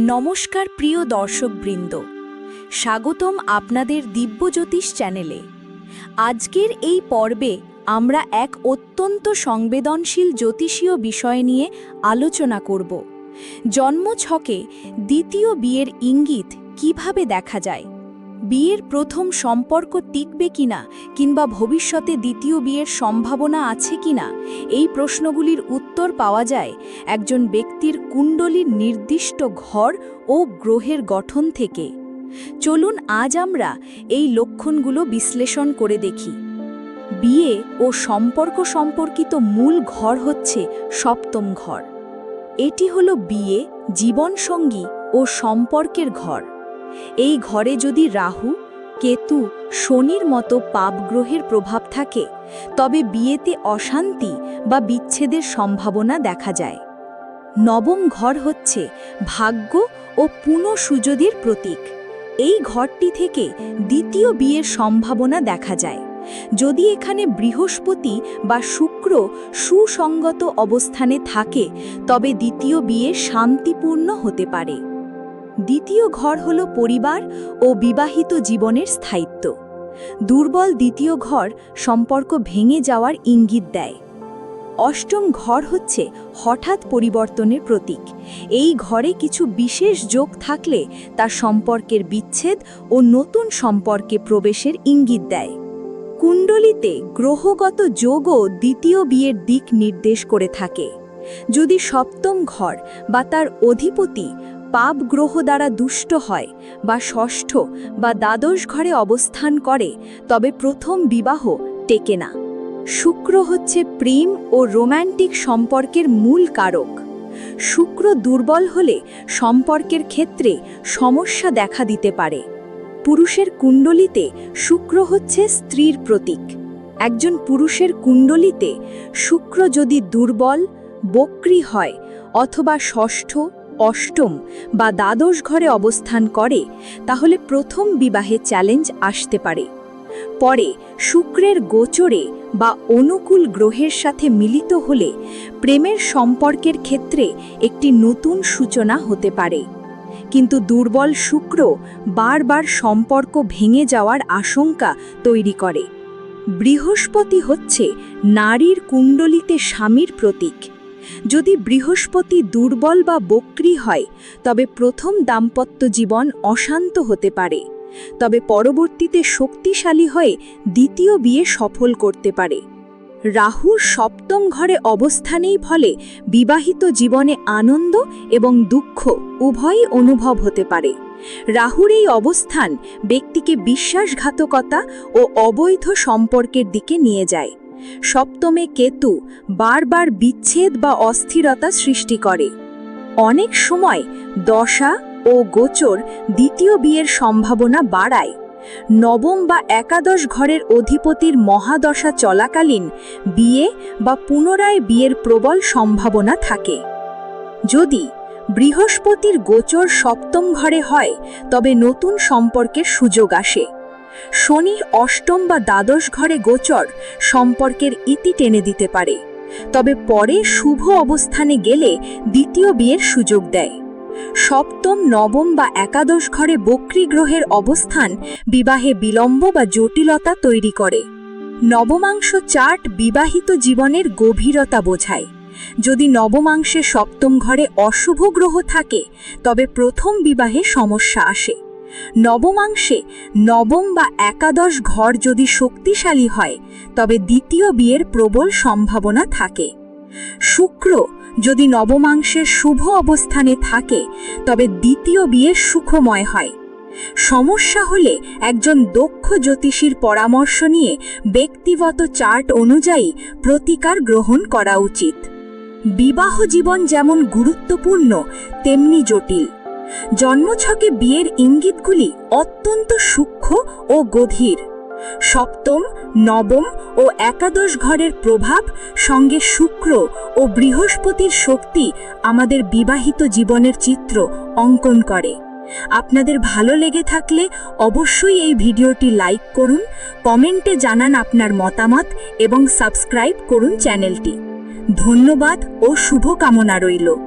নমস্কার প্রিয় দর্শকবৃন্দ। স্বাগতম আপনাদের দিব্যজ্যোতিষ চ্যানেলে। আজকের এই পর্বে আমরা এক অত্যন্ত সংবেদনশীল জ্যোতিষীয় বিষয় নিয়ে আলোচনা করব। জন্মছকে দ্বিতীয় বিয়ের ইঙ্গিত কীভাবে দেখা যায়? বিয়ের প্রথম সম্পর্ক টিকবে কিনা কিংবা ভবিষ্যতে দ্বিতীয় বিয়ের সম্ভাবনা আছে কিনা? এই প্রশ্নগুলির উত্তর পাওয়া যায় একজন ব্যক্তির কুণ্ডলীর নির্দিষ্ট ঘর ও গ্রহের গঠন থেকে। চলুন আজ আমরা এই লক্ষণগুলো বিশ্লেষণ করে দেখি। বিয়ে ও সম্পর্ক সম্পর্কিত মূল ঘর হচ্ছে সপ্তম ঘর। এটি হলো বিয়ে, জীবনসঙ্গী ও সম্পর্কের ঘর। এই ঘরে যদি রাহু, কেতু, শনির মতো পাপগ্রহের প্রভাব থাকে, তবে বিয়েতে অশান্তি বা বিচ্ছেদের সম্ভাবনা দেখা যায়। নবম ঘর হচ্ছে ভাগ্য ও পুনঃসুযোগের প্রতীক। এই ঘরটি থেকে দ্বিতীয় বিয়ের সম্ভাবনা দেখা যায়। যদি এখানে বৃহস্পতি বা শুক্র সুসঙ্গত অবস্থানে থাকে, তবে দ্বিতীয় বিয়ে শান্তিপূর্ণ হতে পারে। দ্বিতীয় ঘর হল পরিবার ও বিবাহিত জীবনের স্থায়িত্ব। দুর্বল দ্বিতীয় ঘর সম্পর্ক ভেঙে যাওয়ার ইঙ্গিত দেয়। অষ্টম ঘর হচ্ছে হঠাৎ পরিবর্তনের প্রতীক। এই ঘরে কিছু বিশেষ যোগ থাকলে তা সম্পর্কের বিচ্ছেদ ও নতুন সম্পর্কে প্রবেশের ইঙ্গিত দেয়। কুণ্ডলিতে গ্রহগত যোগও দ্বিতীয় বিয়ের দিক নির্দেশ করে থাকে। যদি সপ্তম ঘর বা তার অধিপতি পাপ গ্রহ দ্বারা দুষ্ট হয় বা ষষ্ঠ বা দ্বাদশ ঘরে অবস্থান করে, তবে প্রথম বিবাহ টেকে না। শুক্র হচ্ছে প্রেম ও রোম্যান্টিক সম্পর্কের মূল কারক। শুক্র দুর্বল হলে সম্পর্কের ক্ষেত্রে সমস্যা দেখা দিতে পারে। পুরুষের কুণ্ডলিতে শুক্র হচ্ছে স্ত্রীর প্রতীক। একজন পুরুষের কুণ্ডলিতে শুক্র যদি দুর্বল, বক্রি হয় অথবা ষষ্ঠ অষ্টম বা দ্বাদশ ঘরে অবস্থান করে, তাহলে প্রথম বিবাহে চ্যালেঞ্জ আসতে পারে। পরে শুক্রের গোচরে বা অনুকূল গ্রহের সাথে মিলিত হলে প্রেমের সম্পর্কের ক্ষেত্রে একটি নতুন সূচনা হতে পারে। কিন্তু দুর্বল শুক্র বারবার সম্পর্ক ভেঙে যাওয়ার আশঙ্কা তৈরি করে। বৃহস্পতি হচ্ছে নারীর কুণ্ডলিতে স্বামীর প্রতীক। যদি বৃহস্পতি দুর্বল বা বক্রি হয়, তবে প্রথম দাম্পত্য জীবন অশান্ত হতে পারে। তবে পরবর্তীতে শক্তিশালী হয়ে দ্বিতীয় বিয়ে সফল করতে পারে। রাহুর সপ্তম ঘরে অবস্থানেই ফলে বিবাহিত জীবনে আনন্দ এবং দুঃখ উভয়ই অনুভব হতে পারে। রাহুর এই অবস্থান ব্যক্তিকে বিশ্বাসঘাতকতা ও অবৈধ সম্পর্কের দিকে নিয়ে যায়। সপ্তমে কেতু বারবার বিচ্ছেদ বা অস্থিরতা সৃষ্টি করে। অনেক সময় দশা ও গোচর দ্বিতীয় বিয়ের সম্ভাবনা বাড়ায়। নবম বা একাদশ ঘরের অধিপতির মহাদশা চলাকালীন বিয়ে বা পুনরায় বিয়ের প্রবল সম্ভাবনা থাকে। যদি বৃহস্পতির গোচর সপ্তম ঘরে হয়, তবে নতুন সম্পর্কের সুযোগ আসে। শনির অষ্টম বা দ্বাদশ ঘরে গোচর সম্পর্কের ইতি টেনে দিতে পারে। তবে পরে শুভ অবস্থানে গেলে দ্বিতীয় বিয়ের সুযোগ দেয়। সপ্তম, নবম বা একাদশ ঘরে বক্রী গ্রহের অবস্থান বিবাহে বিলম্ব বা জটিলতা তৈরি করে। নবমাংশ চার্ট বিবাহিত জীবনের গভীরতা বোঝায়। যদি নবমাংশে সপ্তম ঘরে অশুভ গ্রহ থাকে, তবে প্রথম বিবাহে সমস্যা আসে। নবমাংশে নবম বা একাদশ ঘর যদি শক্তিশালী হয়, তবে দ্বিতীয় বিয়ের প্রবল সম্ভাবনা থাকে। শুক্র যদি নবমাংশের শুভ অবস্থানে থাকে, তবে দ্বিতীয় বিয়ে সুখময় হয়। সমস্যা হলে একজন দক্ষ জ্যোতিষীর পরামর্শ নিয়ে ব্যক্তিগত চার্ট অনুযায়ী প্রতিকার গ্রহণ করা উচিত। বিবাহ জীবন যেমন গুরুত্বপূর্ণ, তেমনি জটিল। জন্মছকে বিয়ের ইঙ্গিতগুলি অত্যন্ত সূক্ষ্ম ও গভীর। সপ্তম, নবম ও একাদশ ঘরের প্রভাব সঙ্গে শুক্র ও বৃহস্পতির শক্তি আমাদের বিবাহিত জীবনের চিত্র অঙ্কন করে। আপনাদের ভালো লেগে থাকলে অবশ্যই এই ভিডিওটি লাইক করুন, কমেন্টে জানান আপনার মতামত এবং সাবস্ক্রাইব করুন চ্যানেলটি। ধন্যবাদ ও শুভকামনা রইল।